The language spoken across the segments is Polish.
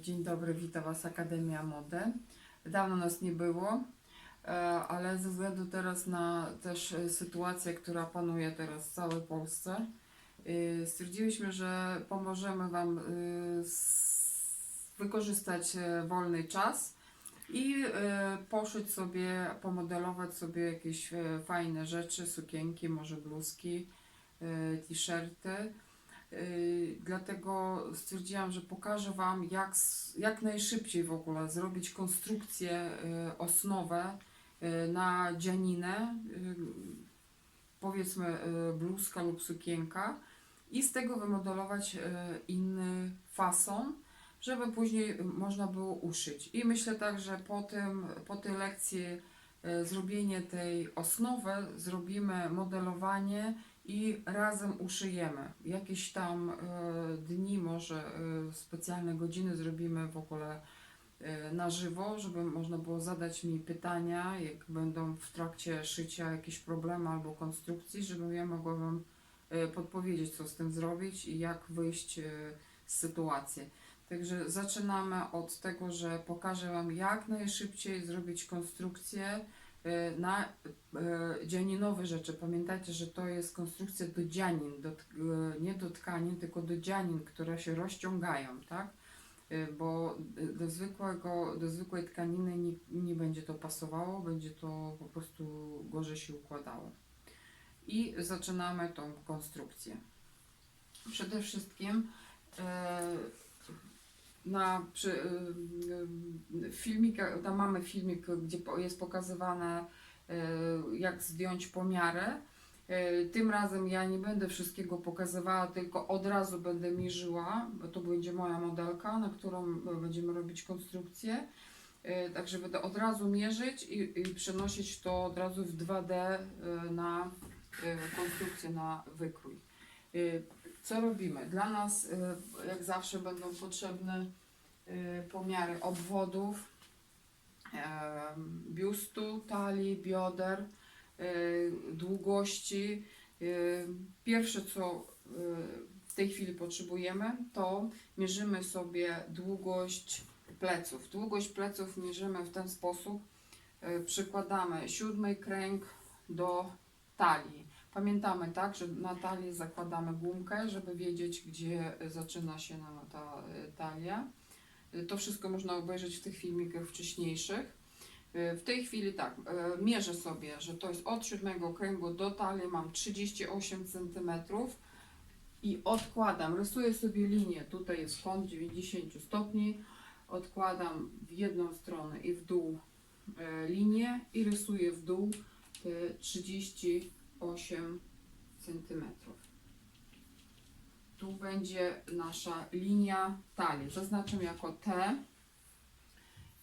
Dzień dobry, witam Was Akademia Mody. Dawno nas nie było, e, ale ze względu teraz na też e, sytuację, która panuje teraz w całej Polsce, e, stwierdziliśmy, że pomożemy Wam wykorzystać wolny czas i poszyć sobie, pomodelować sobie jakieś fajne rzeczy, sukienki, może bluzki, t-shirty. Yy, Dlatego stwierdziłam, że pokażę Wam, jak, jak najszybciej w ogóle zrobić konstrukcję, yy, osnowę yy, na dzianinę, powiedzmy bluzka lub sukienka i z tego wymodelować inny fason, żeby później można było uszyć. I myślę tak, że po, tym, po tej lekcji zrobienie tej osnowy zrobimy modelowanie i razem uszyjemy. Jakieś tam e, dni, może e, specjalne godziny zrobimy w ogóle e, na żywo, żeby można było zadać mi pytania, jak będą w trakcie szycia jakieś problemy albo konstrukcji, żebym ja mogła Wam podpowiedzieć, co z tym zrobić i jak wyjść z sytuacji. Także zaczynamy od tego, że pokażę Wam jak najszybciej zrobić konstrukcję na e, dzianinowe rzeczy. Pamiętajcie, że to jest konstrukcja do dzianin, do, e, nie do tkanin, tylko do dzianin, które się rozciągają, tak? Bo do, zwykłego, do zwykłej tkaniny nie, nie będzie to pasowało, będzie to po prostu gorzej się układało. I zaczynamy tą konstrukcję. Przede wszystkim e, na przy, e, e, filmikach, tam mamy filmik, gdzie jest pokazywane e, jak zdjąć pomiary. Tym razem ja nie będę wszystkiego pokazywała, tylko od razu będę mierzyła, bo to będzie moja modelka, na którą będziemy robić konstrukcję. Także będę od razu mierzyć i, i przenosić to od razu w 2D e, na konstrukcję, na wykrój. Co robimy? Dla nas, e, jak zawsze, będą potrzebne e, pomiary obwodów, biustu, talii, bioder, e, długości. Pierwsze, co w tej chwili potrzebujemy, to mierzymy sobie długość pleców. Długość pleców mierzymy w ten sposób. Przykładamy siódmy kręg do talii. Pamiętamy tak, że na talii zakładamy gumkę, żeby wiedzieć, gdzie zaczyna się nam ta e, talia. Y, To wszystko można obejrzeć w tych filmikach wcześniejszych. Y, W tej chwili tak, y, mierzę sobie, że to jest od siódmego kręgu do talii mam 38 cm i odkładam, rysuję sobie linię, tutaj jest kąt 90 stopni, odkładam w jedną stronę i w dół y, linię i rysuję w dół y, 38 cm tu będzie nasza linia talii. Zaznaczam jako T.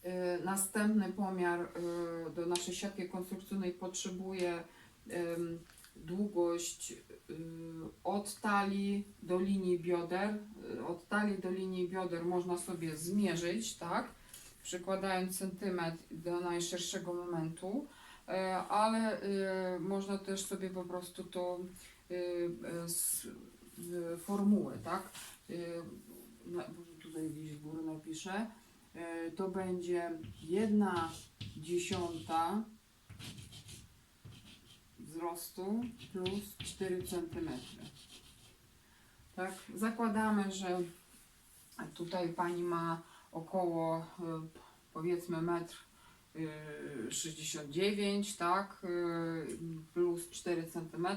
Y, Następny pomiar y, do naszej siatki konstrukcyjnej potrzebuje długość y, od talii do linii bioder. Od talii do linii bioder można sobie zmierzyć, tak? Przykładając centymetr do najszerszego momentu, ale y, można też sobie po prostu to z, z formuły, tak? Na- Tutaj gdzieś w górę napiszę. To będzie jedna dziesiąta wzrostu plus 4 cm. Tak, zakładamy, że tutaj pani ma około powiedzmy metr 69, tak, y, plus 4 cm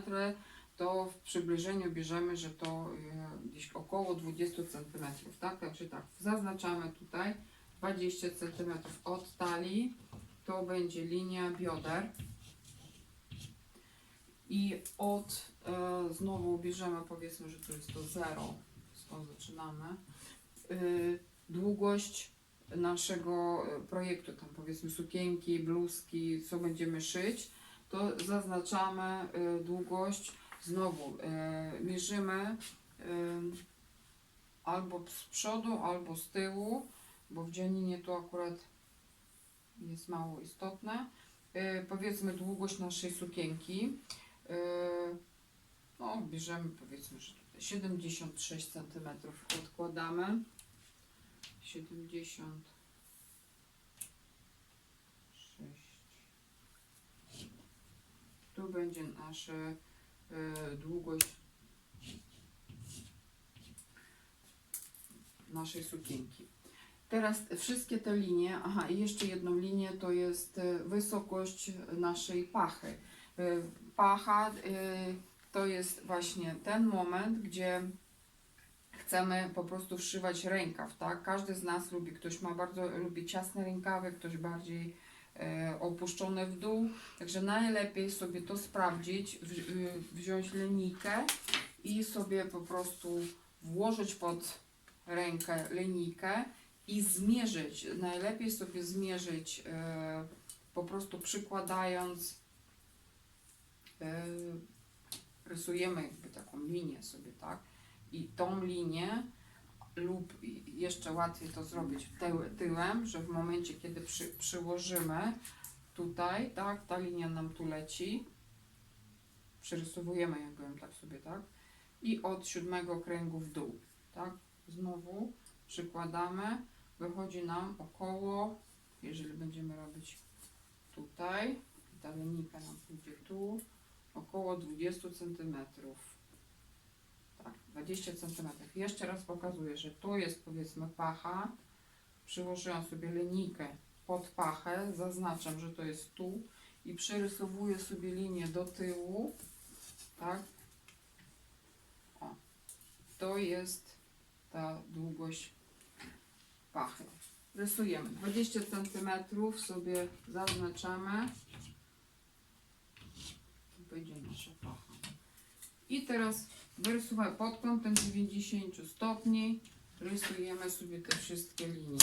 to w przybliżeniu bierzemy, że to e, gdzieś około 20 cm, tak? Także tak, zaznaczamy tutaj 20 cm od talii, to będzie linia bioder. I od, znowu bierzemy, powiedzmy, że to jest to 0, skąd zaczynamy, y, długość naszego e, projektu, tam powiedzmy sukienki, bluzki, co będziemy szyć, to zaznaczamy y, długość Znowu e, mierzymy e, albo z przodu, albo z tyłu, bo w dzianinie to akurat jest mało istotne. E, powiedzmy długość naszej sukienki. E, no, bierzemy powiedzmy, że tutaj 76 cm odkładamy. Siedemdziesiąt sześć. Tu będzie nasza e, długość naszej sukienki. Teraz wszystkie te linie, aha i jeszcze jedną linię to jest e, wysokość naszej pachy. E, Pacha to jest właśnie ten moment, gdzie chcemy po prostu wszywać rękaw, tak? Każdy z nas lubi, ktoś ma bardzo, lubi ciasne rękawy, ktoś bardziej e, opuszczone w dół, także najlepiej sobie to sprawdzić, w, y, wziąć linijkę i sobie po prostu włożyć pod rękę linijkę i zmierzyć, najlepiej sobie zmierzyć e, po prostu przykładając e, rysujemy jakby taką linię sobie, tak? I tą linię lub jeszcze łatwiej to zrobić tył, tyłem, że w momencie kiedy przy, przyłożymy tutaj, tak, ta linia nam tu leci, przyrysowujemy jakby ją tak sobie, tak? I od siódmego kręgu w dół, tak? Znowu przykładamy, wychodzi nam około, jeżeli będziemy robić tutaj, ta linijka nam pójdzie tu, około 20 cm. Tak, 20 cm. Jeszcze raz pokazuję, że tu jest powiedzmy pacha. Przyłożyłam sobie linijkę pod pachę, zaznaczam, że to jest tu i przerysowuję sobie linię do tyłu. Tak. O. To jest ta długość pachy. Rysujemy 20 cm sobie zaznaczamy. Będzie nasza pacha. I teraz wyrysujemy pod kątem 90 stopni. Rysujemy sobie te wszystkie linie.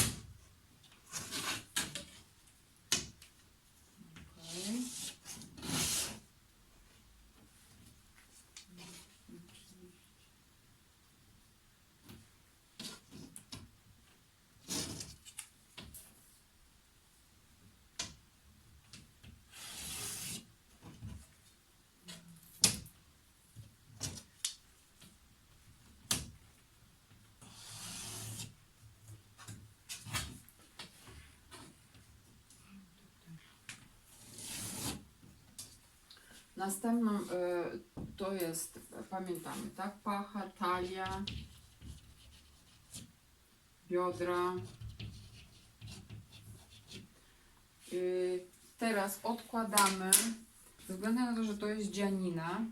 Następną y, to jest, pamiętamy, tak? Pacha, talia, biodra. Y, teraz odkładamy, ze względu na to, że to jest dzianina,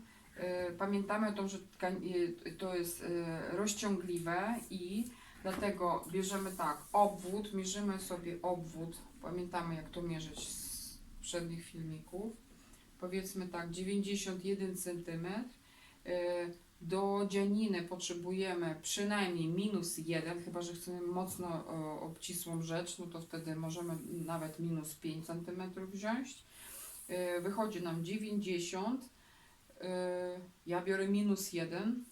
y, pamiętamy o tym, że y, to jest y, rozciągliwe i dlatego bierzemy tak, obwód, mierzymy sobie obwód, pamiętamy jak to mierzyć z przednich filmików powiedzmy tak 91 cm. Do dzianiny potrzebujemy przynajmniej minus 1, chyba że chcemy mocno obcisłą rzecz, no to wtedy możemy nawet minus 5 cm wziąć. E, Wychodzi nam 90. E, Ja biorę minus 1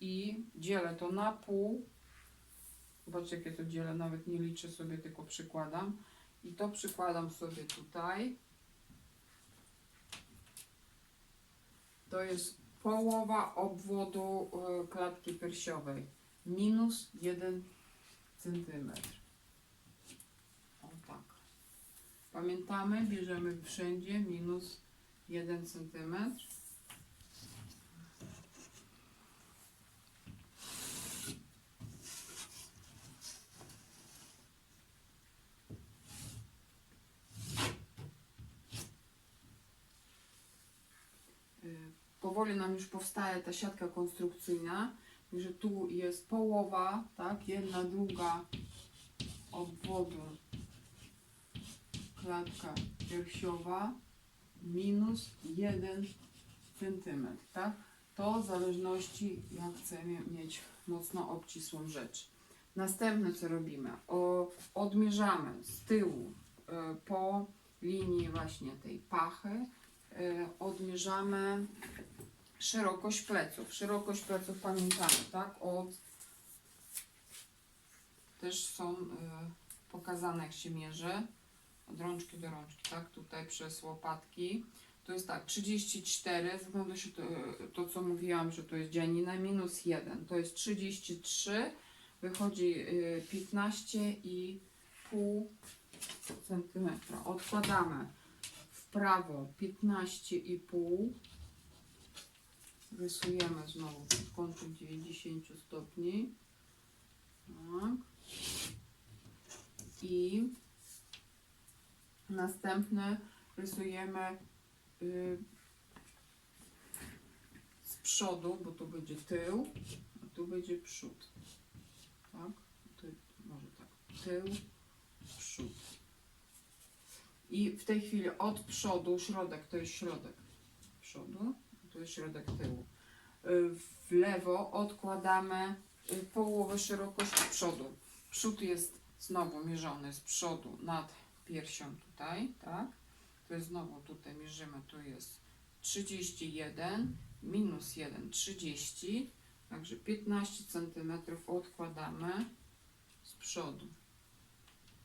i dzielę to na pół. Zobaczcie, jakie to dzielę, nawet nie liczę sobie, tylko przykładam. I to przykładam sobie tutaj. To jest połowa obwodu e, klatki piersiowej. Minus 1 cm. O tak. Pamiętamy, bierzemy wszędzie minus 1 cm. Y, nam już powstaje ta siatka konstrukcyjna, że tu jest połowa, tak, jedna druga obwodu klatka piersiowa minus 1 cm, tak? To w zależności jak chcemy mieć mocno obcisłą rzecz. Następne co robimy, o, odmierzamy z tyłu y, po linii właśnie tej pachy, y, odmierzamy szerokość pleców. Szerokość pleców pamiętamy, tak? Od też są y, pokazane jak się mierzy od rączki do rączki, tak? Tutaj przez łopatki. To jest tak, 34, ze względu na to, to, co mówiłam, że to jest dzianina minus 1, to jest 33, wychodzi y, 15,5 centymetra. Odkładamy w prawo 15,5 rysujemy znowu w kącie 90 stopni tak. i następny rysujemy y, z przodu, bo tu będzie tył, a tu będzie przód. Tak? Tu, może tak. Tył, przód. I w tej chwili od przodu, środek to jest środek przodu, tu jest środek tyłu. Y, W lewo odkładamy y, połowę szerokości przodu. Przód jest znowu mierzony z przodu nad piersią tutaj, tak? To jest znowu tutaj mierzymy, tu jest 31 minus 1, 30, także 15 cm odkładamy z przodu.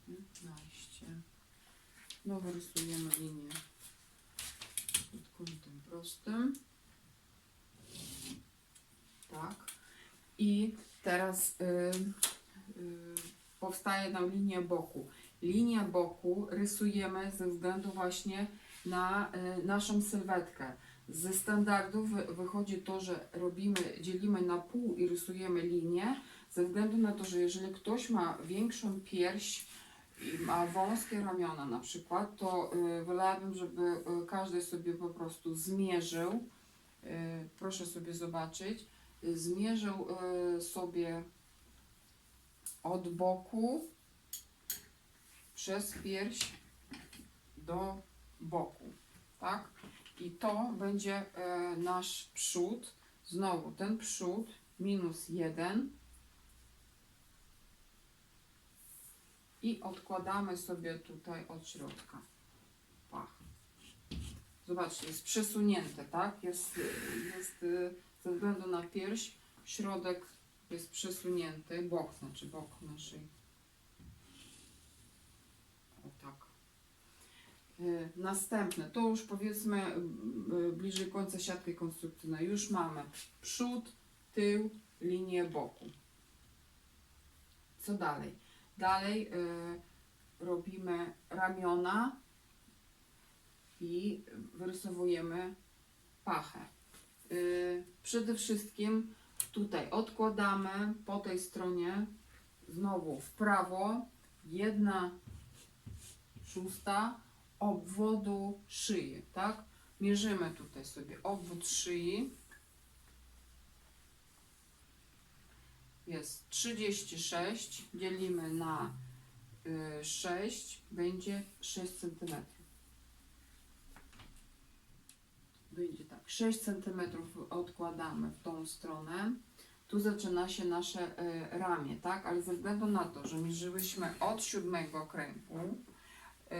15. Znowu rysujemy linię pod kątem prostym. Tak. I teraz y, y, powstaje nam linia boku. Linia boku rysujemy ze względu właśnie na y, naszą sylwetkę. Ze standardów wy- wychodzi to, że robimy, dzielimy na pół i rysujemy linię, ze względu na to, że jeżeli ktoś ma większą pierś i ma wąskie ramiona na przykład, to y, wolałabym, żeby y, każdy sobie po prostu zmierzył, y, proszę sobie zobaczyć, zmierzył y, sobie od boku przez pierś do boku, tak? I to będzie e, nasz przód. Znowu ten przód minus 1 i odkładamy sobie tutaj od środka. Zobaczcie, jest przesunięte, tak? Jest, jest y, ze względu na pierś, środek jest przesunięty, bok, znaczy bok naszej. O tak. Y, Następne, to już powiedzmy y, bliżej końca siatki konstrukcyjnej. Już mamy przód, tył, linię boku. Co dalej? Dalej robimy ramiona i wyrysowujemy pachę. Y, przede wszystkim tutaj odkładamy po tej stronie znowu w prawo jedna szósta obwodu szyi, tak? Mierzymy tutaj sobie obwód szyi. Jest 36, dzielimy na y, 6, będzie 6 cm. Będzie tak, 6 cm odkładamy w tą stronę. Tu zaczyna się nasze y, ramię, tak? Ale ze względu na to, że mierzyłyśmy od siódmego kręgu, y,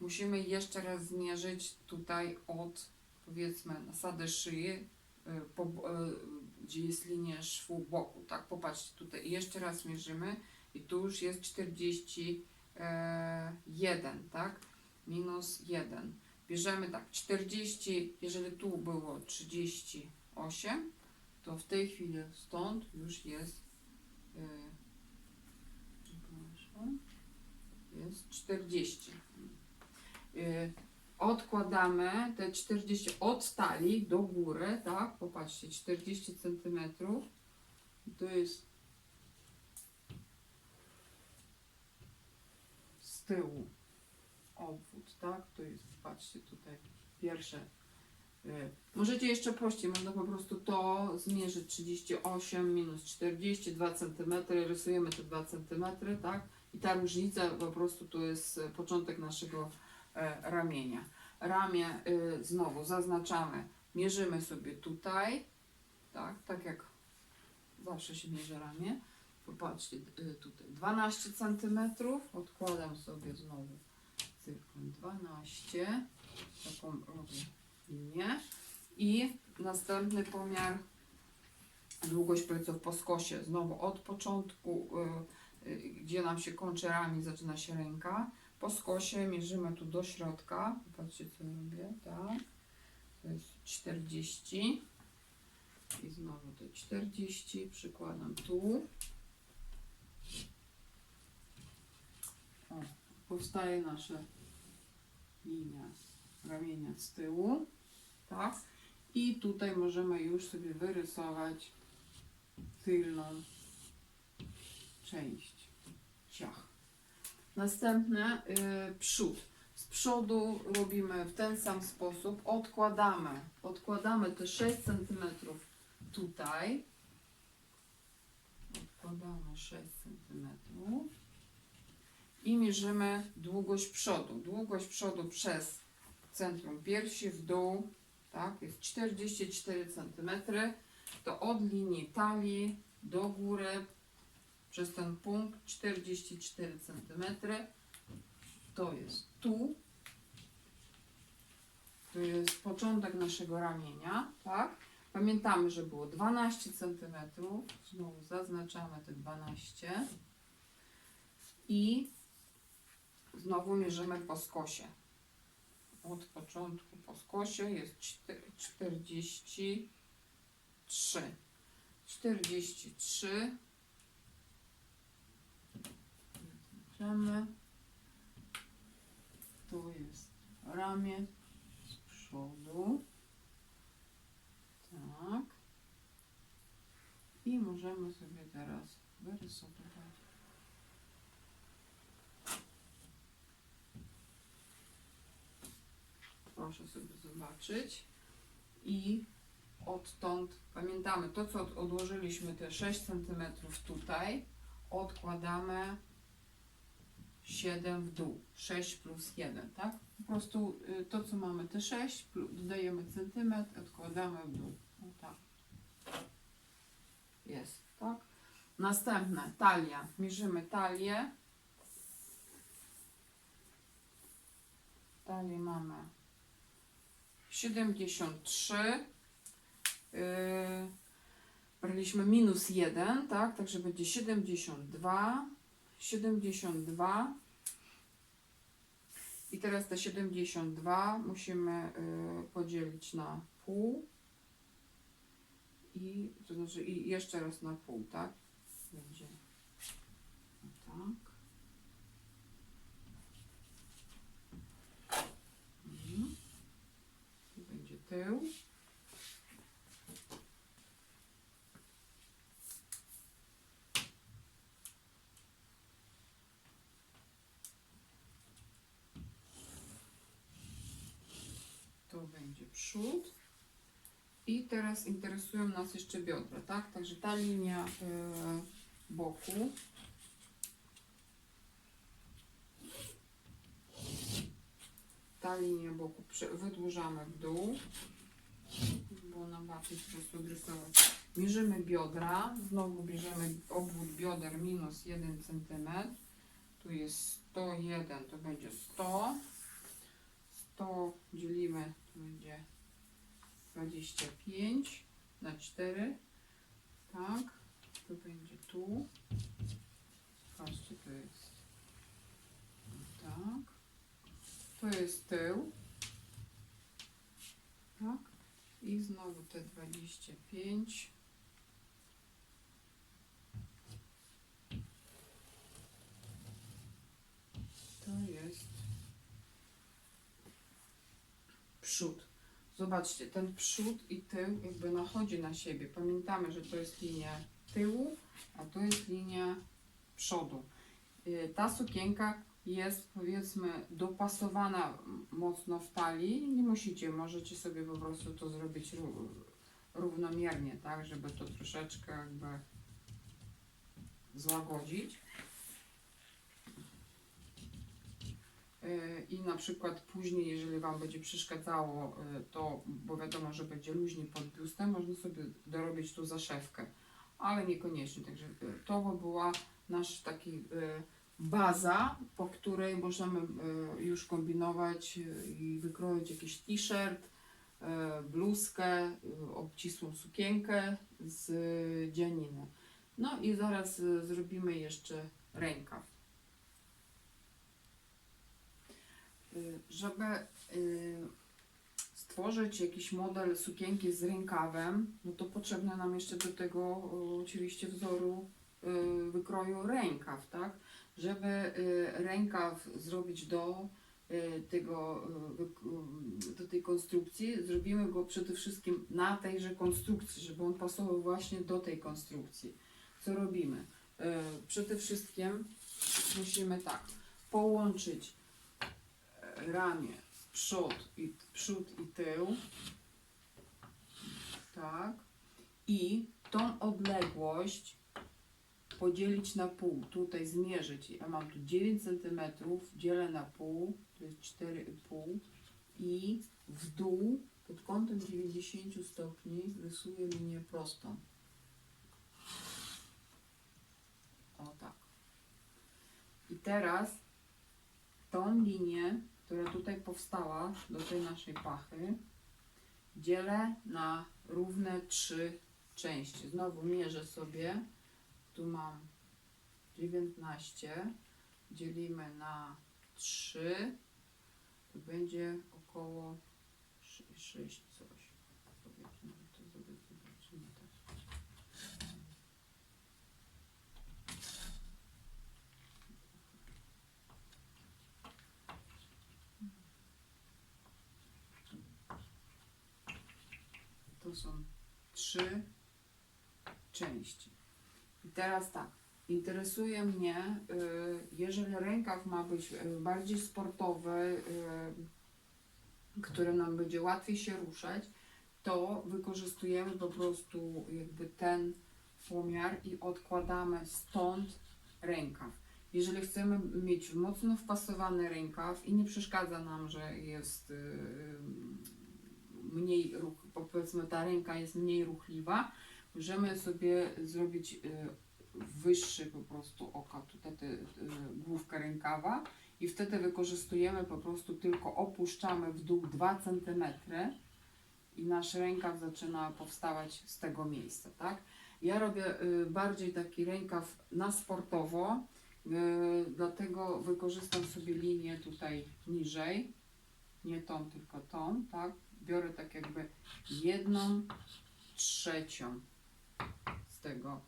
musimy jeszcze raz zmierzyć tutaj od powiedzmy nasady szyi, y, po, y, gdzie jest linia szwu boku, tak? Popatrzcie tutaj jeszcze raz mierzymy i tu już jest 41, tak? Minus 1. Bierzemy tak, 40, jeżeli tu było 38, to w tej chwili stąd już jest y, jest 40. Y, odkładamy te 40 od talii do góry, tak? Popatrzcie, 40 cm. To jest z tyłu obwód, tak? To jest, patrzcie tutaj, pierwsze. y, Możecie jeszcze prościej, można po prostu to zmierzyć 38 minus 40, 2 cm, rysujemy te 2 cm, tak? I ta różnica po prostu to jest e, początek naszego e, ramienia. Ramię y, znowu zaznaczamy, mierzymy sobie tutaj, tak, tak jak zawsze się mierzy ramię. Popatrzcie, y, tutaj 12 cm, odkładam sobie znowu cykl 12, taką robię linię. I następny pomiar. Długość pleców po skosie, znowu od początku, y, y, gdzie nam się kończy ramię, zaczyna się ręka, po skosie mierzymy tu do środka, patrzcie co robię, tak, to jest 40 i znowu te 40 przykładam tu, o, powstaje nasze linia ramienia z tyłu, tak? I tutaj możemy już sobie wyrysować tylną część ciach. Następne y, przód. Z przodu robimy w ten sam sposób. Odkładamy, odkładamy te 6 cm tutaj. Odkładamy 6 cm i mierzymy długość przodu. Długość przodu przez centrum piersi w dół, tak, jest 44 cm. To od linii talii do góry przez ten punkt 44 cm. To jest tu. To jest początek naszego ramienia, tak? Pamiętamy, że było 12 cm. Znowu zaznaczamy te 12. I znowu mierzymy po skosie. Od początku po skosie jest czter- 43. 43. Zaznaczamy. Tu jest ramię z przodu. Tak. I możemy sobie teraz wyrysować. Proszę sobie zobaczyć. I odtąd pamiętamy to, co od- odłożyliśmy te 6 cm tutaj, odkładamy 7 w dół. 6 plus 1, tak? Po prostu y, to, co mamy te 6, plu- dodajemy centymetr, odkładamy w dół. O tak. Jest, tak? Następne, talia. Mierzymy talię. Talię mamy 73. Yy, braliśmy minus 1, tak? Także będzie 72. 72. I teraz te 72 musimy y, podzielić na pół. I to znaczy i jeszcze raz na pół, tak? Będzie tak. Mhm. Tu tył. To będzie przód. I teraz interesują nas jeszcze biodra, tak? Także ta linia y, boku. Ta linia boku wydłużamy w dół, bo ona łatwiej po prostu rysować. Mierzymy biodra, znowu bierzemy obwód bioder minus 1 cm. Tu jest 101, to będzie 100. 100 dzielimy, to będzie 25 na 4. Tak, to będzie tu. Patrzcie, to jest tak. To jest tył. Tak. I znowu te 25. To jest przód. Zobaczcie, ten przód i tył jakby nachodzi na siebie. Pamiętamy, że to jest linia tyłu, a to jest linia przodu. Y, Ta sukienka jest powiedzmy dopasowana mocno w talii. Nie musicie, możecie sobie po prostu to zrobić ró- równomiernie, tak, żeby to troszeczkę jakby złagodzić. Y, I na przykład później, jeżeli Wam będzie przeszkadzało y, to, bo wiadomo, że będzie luźniej pod biustem, można sobie dorobić tu zaszewkę, ale niekoniecznie. Także y, to by była nasz taki baza, po której możemy y, już kombinować y, i wykroić jakiś t-shirt, y, bluzkę, obcisłą sukienkę z dzianiny. No i zaraz zrobimy jeszcze rękaw. Żeby stworzyć jakiś model sukienki z rękawem, no to potrzebne nam jeszcze do tego oczywiście wzoru wykroju rękaw, tak? Żeby y, rękaw zrobić do y, tego, y, do tej konstrukcji, zrobimy go przede wszystkim na tejże konstrukcji, żeby on pasował właśnie do tej konstrukcji. Co robimy? Przede wszystkim musimy tak, połączyć e, ramię, przód i, przód i tył, tak, i tą odległość podzielić na pół, tutaj zmierzyć, ja mam tu 9 cm, dzielę na pół, to jest 4,5 i w dół pod kątem 90 stopni rysuję linię prostą. O tak. I teraz tą linię, która tutaj powstała do tej naszej pachy, dzielę na równe trzy części. Znowu mierzę sobie. Tu mam 19. Dzielimy na 3. To będzie około 6 coś. Powiedzmy, to sobie zobaczymy też. To są trzy części. Teraz tak, interesuje mnie, y, jeżeli rękaw ma być y, bardziej sportowy, y, który nam będzie łatwiej się ruszać, to wykorzystujemy po prostu jakby ten pomiar i odkładamy stąd rękaw. Jeżeli chcemy mieć mocno wpasowany rękaw i nie przeszkadza nam, że jest mniej powiedzmy ta ręka jest mniej ruchliwa, możemy sobie zrobić wyższy po prostu oka, tutaj te, y, główkę rękawa i wtedy wykorzystujemy po prostu tylko opuszczamy w dół 2 cm i nasz rękaw zaczyna powstawać z tego miejsca, tak? Ja robię y, bardziej taki rękaw na sportowo, y, dlatego wykorzystam sobie linię tutaj niżej, nie tą, tylko tą, tak? Biorę tak jakby jedną trzecią z tego,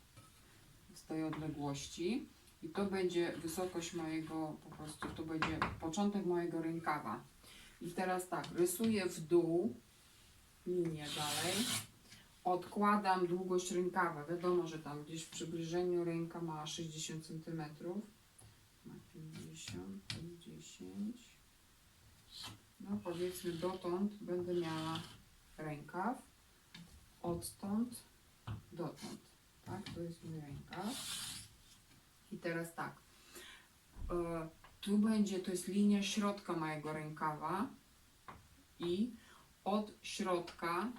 tej odległości i to będzie wysokość mojego, po prostu to będzie początek mojego rękawa. I teraz tak, rysuję w dół linię dalej, odkładam długość rękawa. Wiadomo, że tam gdzieś w przybliżeniu ręka ma 60 cm, ma 50, to jest 10. No powiedzmy dotąd będę miała rękaw, odtąd dotąd, tak? To jest mój rękaw. I teraz tak, e, tu będzie, to jest linia środka mojego rękawa i od środka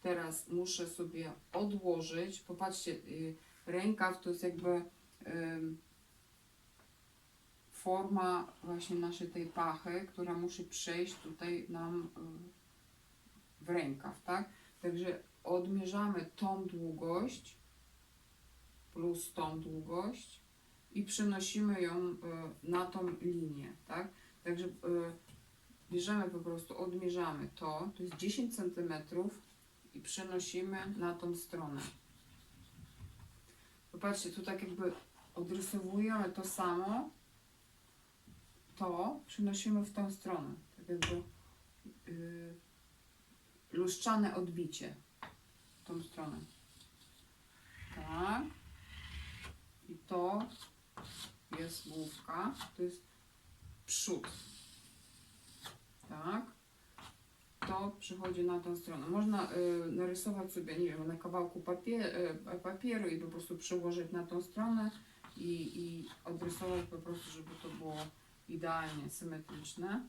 teraz muszę sobie odłożyć, popatrzcie, y, rękaw to jest jakby forma właśnie naszej tej pachy, która musi przejść tutaj nam y, w rękaw, tak? Także odmierzamy tą długość plus tą długość i przenosimy ją y, na tą linię, tak? Także y, bierzemy po prostu, odmierzamy to, to jest 10 cm i przenosimy na tą stronę. Popatrzcie, tu tak jakby odrysowujemy to samo, to przenosimy w tą stronę, tak jakby yy, odbicie w tą stronę. Tak. I to jest główka, to jest przód. Tak. To przychodzi na tą stronę. Można y, narysować sobie, nie wiem, na kawałku papier, y, papieru i po prostu przełożyć na tą stronę i, i odrysować po prostu, żeby to było idealnie symetryczne.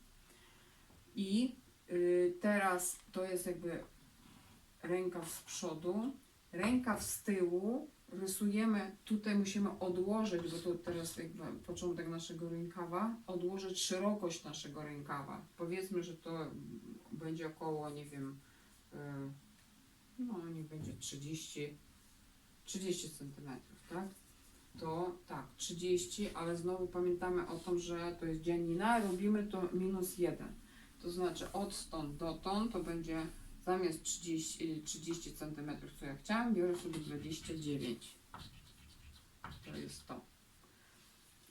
I y, teraz to jest jakby rękaw z przodu, rękaw z tyłu rysujemy, tutaj musimy odłożyć, bo to teraz jakby początek naszego rękawa, odłożyć szerokość naszego rękawa. Powiedzmy, że to będzie około, nie wiem, y, no niech będzie 30, 30 cm, tak? To tak, 30, ale znowu pamiętamy o tym, że to jest dzielnina, robimy to minus 1. To znaczy od stąd dotąd to będzie zamiast 30, 30 cm, co ja chciałam, biorę sobie 29.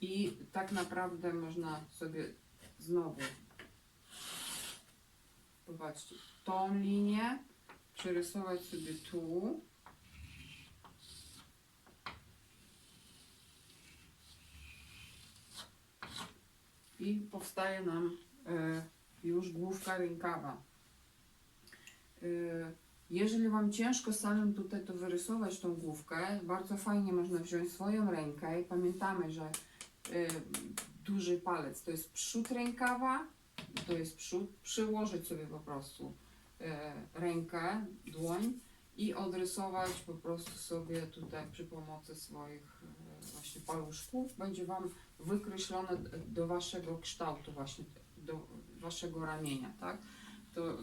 I tak naprawdę można sobie znowu popatrzcie, tą linię przerysować sobie tu. I powstaje nam e, już główka rękawa. E, jeżeli Wam ciężko samym tutaj to wyrysować tą główkę, bardzo fajnie można wziąć swoją rękę i pamiętamy, że y, duży palec to jest przód rękawa, to jest przód, przyłożyć sobie po prostu y, rękę, dłoń i odrysować po prostu sobie tutaj przy pomocy swoich y, właśnie paluszków. Będzie Wam wykreślone do Waszego kształtu właśnie, do Waszego ramienia, tak? To y,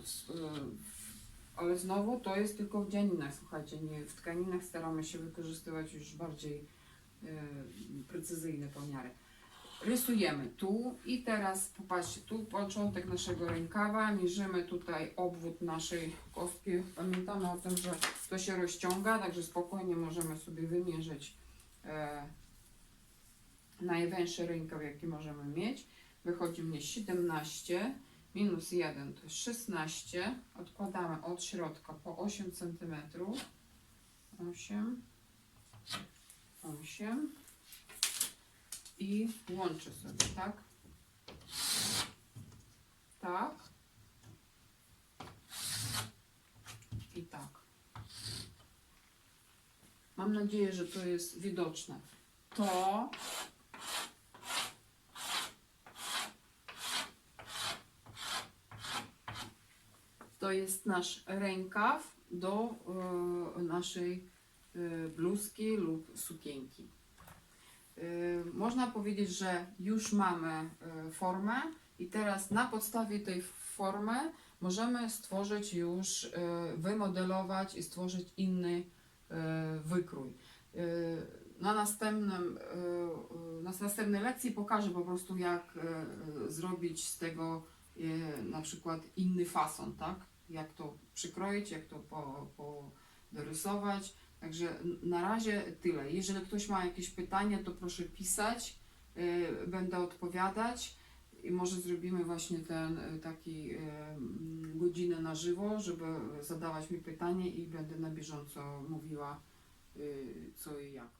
ale znowu to jest tylko w dzianinach, słuchajcie, nie w tkaninach staramy się wykorzystywać już bardziej e, precyzyjne pomiary. Rysujemy tu i teraz popatrzcie, tu początek naszego rękawa, mierzymy tutaj obwód naszej kostki. Pamiętamy o tym, że to się rozciąga, także spokojnie możemy sobie wymierzyć e, najwęższy rękaw, jaki możemy mieć. Wychodzi mnie 17 minus 1 to jest 16. Odkładamy od środka po 8 cm. 8, 8 i łączę sobie, tak? Tak. I tak. Mam nadzieję, że to jest widoczne. To to jest nasz rękaw do e, naszej e, bluzki lub sukienki. E, można powiedzieć, że już mamy formę i teraz na podstawie tej formy możemy stworzyć już, wymodelować i stworzyć inny wykrój. Na następnym, na następnej lekcji pokażę po prostu jak zrobić z tego na przykład inny fason, tak? Jak to przykroić, jak to po, po dorysować. Także na razie tyle. Jeżeli ktoś ma jakieś pytania, to proszę pisać. e, Będę odpowiadać i może zrobimy właśnie ten e, taki mm, godzinę na żywo, żeby zadawać mi pytanie i będę na bieżąco mówiła co i jak.